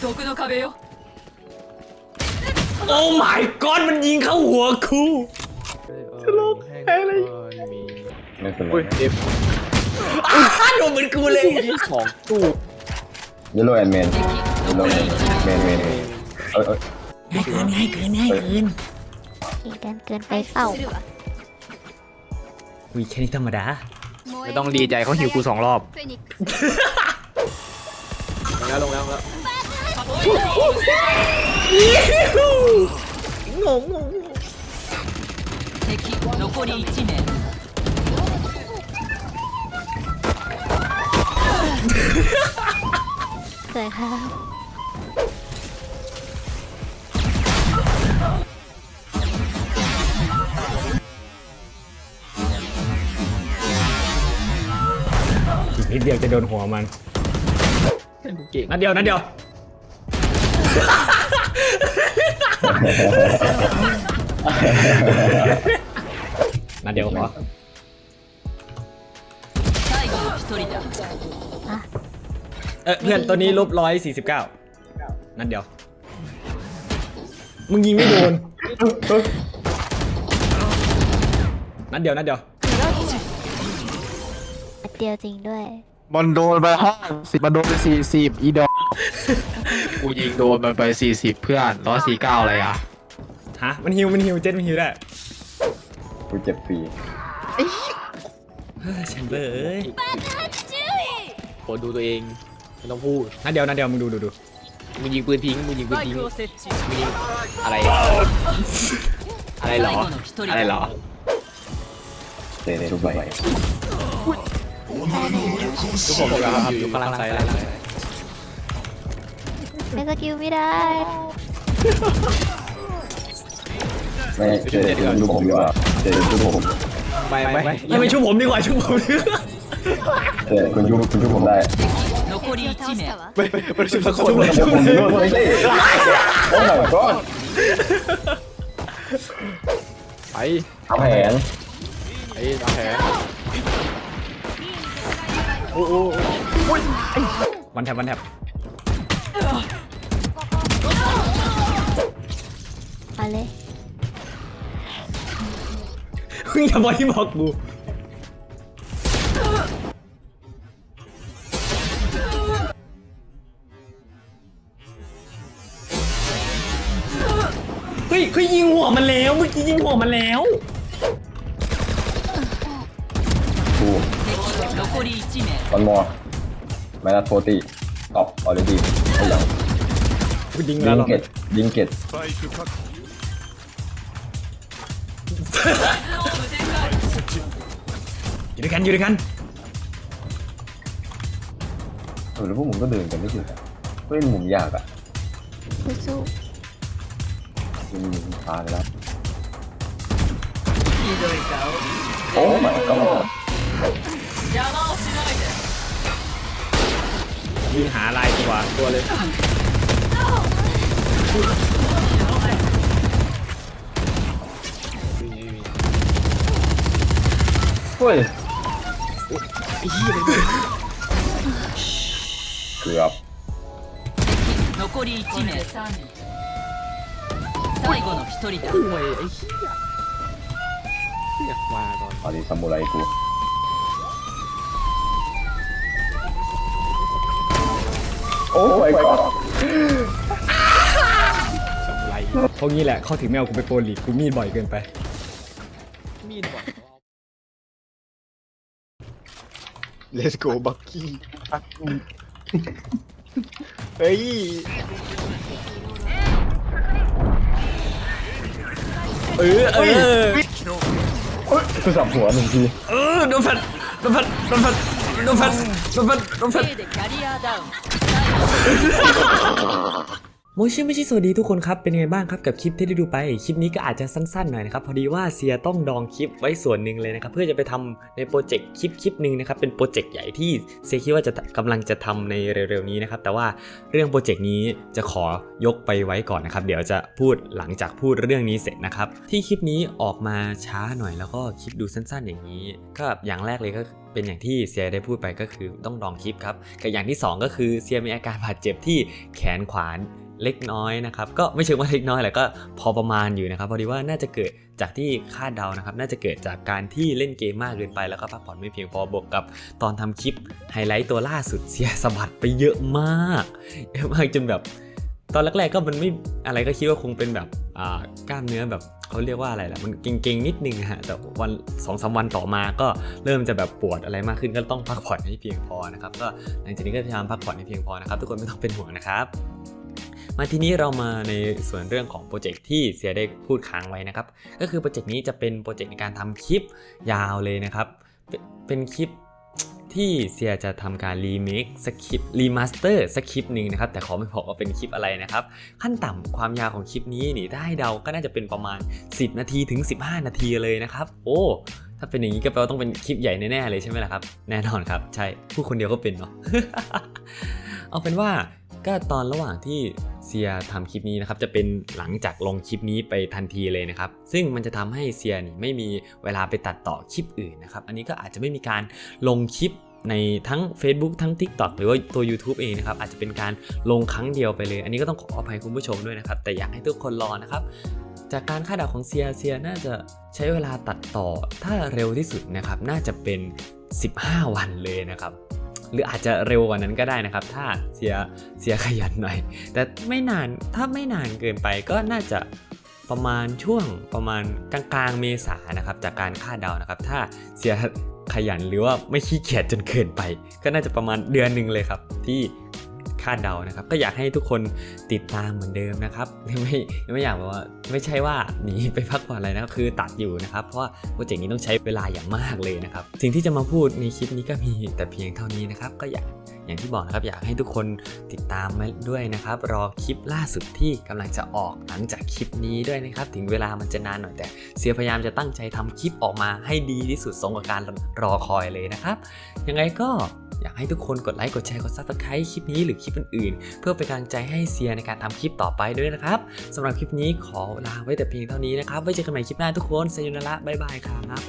毒の壁よ โอ้ my god มันยิงเข้าหัวกู จะลงแพ้เลย มี ไม่เป็นไร อุ้ยเอฟ อ้าโดนเหมือนกูเลย ยิงสองตู้ เยลโล่แอนด์แมน 敵 เยลโล่ 残り1 แมนแมนเออเออ ง่ายเกินง่ายเกินง่ายเกิน อีกกันเกินไปเปล่า วิแค่นี้ธรรมดา ไม่ต้องดีใจเขาหิวกูสองรอบ เฟนิกซ์ ลงแล้วลงแล้วล งแล้ว 敵残り1名 สวยค่ะ อีกนิดเดียวจะโดนหัวมัน กูเก่ง นัดเดียวนัดเดียว นัดเดียวพอเออเพื่อนตัวนี้ลบร้อยสี่สิบเก้านั่นเดียว มึงยิงไม่โดน นั่นเดียว นั่นเดียว เดียวจริงด้วย บอลโดนไปห้าสิบบอลโดนไปสี่สิบอีดอกกูยิงโดนมันไปสี่สิบเพื่อนร้อยสี่เก้าอะไรอะฮะมันฮิวมันฮิวเจ็ดมันฮิวแหละกูเจ็บฟรีเฮ้ยแชมเบอร์เอ้ยโหดูตัวเองไม่ต้องพูดนัดเดียวนัดเดียวมึงดูดูดูมึงยิงปืนพิ้งมึงยิงปืนพิ้งมึงยิงอะไรอะไรเหรออะไรเหรอเตะทุกใบ ทุกคนครับอยู่ข้างล่างซ้ายล่าง ไม่สกิลไม่ได้ ไม่เตะชุบผมดีกว่าเตะชุบผม ไม่ไม่ ไม่ไม่ชุบผมดีกว่าชุบผมดีกว่า เตะคุณชุบคุณชุบผมได้ 残り1名 ไม่ไม่ไม่ใช่สักคน ชุบผมด้วยไม่ใช่โอ้ my god ไป เอาแผน ไอ้ตาแผ ลวันแท็บวันแท็บมาเลยมึงอย่าบอกที่บอกกูเฮ้ยคือยิงหัวมันแล้ว เมื่อกี้ยิงหัวมันแล้วกู 残り1名 วันมอร์ไมนัสโฟตีตอบออเรดี้ไอ้ยัง กูยิง ยิ แล้ว ง หรอ เกตยิงเกตอยู่ด้วยกันอยู่ด้วยกัน เออแล้วพวกมึงก็เดินกันไม่หยุดอ่ะเฮ้ยมุมยากอ่ะ สู้ มึงยิงพาไปแล้ว ひどい顔 โอ้ my god 邪魔をしないで ยิงหาลายตัว ตัวเลย เฮ้ยเกือบ 残り1名最後の1人だ โอ้ยไอ้เหี้ยอยากมาก่อน อันนี้ซามูไรกู โอ้ my god สมุไรเพราะงี้แหละเขาถึงไม่เอากูไปโปรลีกกูมีดบ่อยเกินไป มีดว่ะ Let's go บักกี้เฮ้ยเออเออกูสับหัวหนึ่งที เออโดนฟันโดนฟันโดนฟันโดนฟันโดนฟันโดนฟัน 롬판 롬판 롬판 โมชิไม่ใช่สวัสดีทุกคนครับ เป็นไงบ้างครับกับคลิปที่ได้ดูไป คลิปนี้ก็อาจจะสั้นๆหน่อยนะครับ พอดีว่าเซียต้องดองคลิปไว้ส่วนหนึ่งเลยนะครับ เพื่อจะไปทำในโปรเจกต์คลิปคลิปหนึ่งนะครับ เป็นโปรเจกต์ใหญ่ที่เซียคิดว่าจะกำลังจะทำในเร็วๆนี้นะครับ แต่ว่าเรื่องโปรเจกต์นี้จะขอยกไปไว้ก่อนนะครับ เดี๋ยวจะพูดหลังจากพูดเรื่องนี้เสร็จนะครับ ที่คลิปนี้ออกมาช้าหน่อยแล้วก็คลิปดูสั้น ๆ อย่างนี้ก็อย่างแรกเลยก็เป็นอย่างที่เซียได้พูดไปก็คือต้องดองคลิปครับกับอย่างที่สองก็คือเซียมีอาการบาดเจ็บที่แขนขวาน เล็กน้อยนะครับก็ไม่เชิงว่าเล็กน้อยแหละก็พอประมาณอยู่นะครับพอดีว่าน่าจะเกิดจากที่คาดเดานะครับน่าจะเกิดจากการที่เล่นเกมมากเกินไป แล้วก็พักผ่อนไม่เพียงพอบวกกับตอนทำคลิปไฮไลท์ตัวล่าสุดเสียสะบัดไปเยอะมากเยอะมากจนแบบตอนแรกๆก็มันไม่อะไรก็คิดว่าคงเป็นแบบกล้ามเนื้อแบบเขาเรียกว่าอะไรล่ะมันเก่งๆนิดนึงฮะแต่วันสองสามวันต่อมาก็เริ่มจะแบบปวดอะไรมากขึ้นก็ต้องพักผ่อนให้เพียงพอนะครับก็หลังจากนี้ก็พยายามพักผ่อนให้เพียงพอนะครับทุกคนไม่ต้องเป็นห่วงนะครับ มาทีนี้เรามาในส่วนเรื่องของโปรเจกต์ที่เสียได้พูดค้างไว้นะครับ ก็คือโปรเจกต์นี้จะเป็นโปรเจกต์ในการทำคลิปยาวเลยนะครับ เป็นเป็นคลิปที่เสียจะทำการรีเมคสคริปต์รีมาสเตอร์สคริปต์หนึ่งนะครับ แต่ขอไม่บอกว่าเป็นคลิปอะไรนะครับ ขั้นต่ำความยาวของคลิปนี้นี่ถ้าให้เดาก็น่าจะเป็นประมาณ 10 นาทีถึง 15 นาทีเลยนะครับ โอ้ถ้าเป็นอย่างนี้ก็แปลว่าต้องเป็นคลิปใหญ่แน่ๆเลยใช่ไหมล่ะครับ แน่นอนครับใช่ผู้คนเดียวก็เป็นเนาะเอาเป็นว่าก็ตอนระหว่างที่ เซียทำคลิปนี้นะครับจะเป็นหลังจากลงคลิปนี้ไปทันทีเลยนะครับซึ่งมันจะทำให้เซียนี่ไม่มีเวลาไปตัดต่อคลิปอื่นนะครับอันนี้ก็อาจจะไม่มีการลงคลิปในทั้ง Facebook ทั้ง TikTok หรือว่าตัว YouTube เองนะครับอาจจะเป็นการลงครั้งเดียวไปเลย อันนี้ก็ต้องขออภัยคุณผู้ชมด้วยนะครับ แต่อยากให้ทุกคนรอนะครับ จากการคาดเดาของเซียเซียน่าจะใช้เวลาตัดต่อถ้าเร็วที่สุดนะครับ น่าจะเป็น 15 วันเลยนะครับ หรืออาจจะเร็วกว่านั้นก็ได้นะครับ ถ้าเสียเสียขยันหน่อย แต่ไม่นานถ้าไม่นานเกินไปก็น่าจะประมาณช่วงประมาณกลางๆเมษานะครับ จากการคาดเดานะครับ ถ้าเสียขยันหรือว่าไม่ขี้เกียจจนเกินไป ก็น่าจะประมาณเดือนหนึ่งเลยครับ ที่ คาดเดานะครับ ก็อยากให้ทุกคนติดตามเหมือนเดิมนะครับ ไม่ไม่อยากแบบว่าไม่ใช่ว่าหนีไปพักผ่อนอะไรนะครับคือตัดอยู่นะครับ เพราะว่าโปรเจกต์นี้ต้องใช้เวลาอย่างมากเลยนะครับ สิ่งที่จะมาพูดในคลิปนี้ก็มีแต่เพียงเท่านี้นะครับ ก็อยากอย่างที่บอกนะครับอยากให้ทุกคนติดตามมาด้วยนะครับ รอคลิปล่าสุดที่กำลังจะออกหลังจากคลิปนี้ด้วยนะครับ ถึงเวลามันจะนานหน่อยแต่ เสียพยายามจะตั้งใจทำคลิปออกมาให้ดีที่สุดสมกับการรอคอยเลยนะครับ ยังไงก็ อยากให้ทุกคนกดไลค์กดแชร์กดซับสไครต์คลิปนี้หรือคลิปอื่นๆ เพื่อเป็นกำลังใจให้เซียในการทำคลิปต่อไปด้วยนะครับสำหรับคลิปนี้ขอลาไว้แต่เพียงเท่านี้นะครับไว้เจอกันใหม่คลิปหน้าทุกคนเซยุนละบ๊ายบายครับ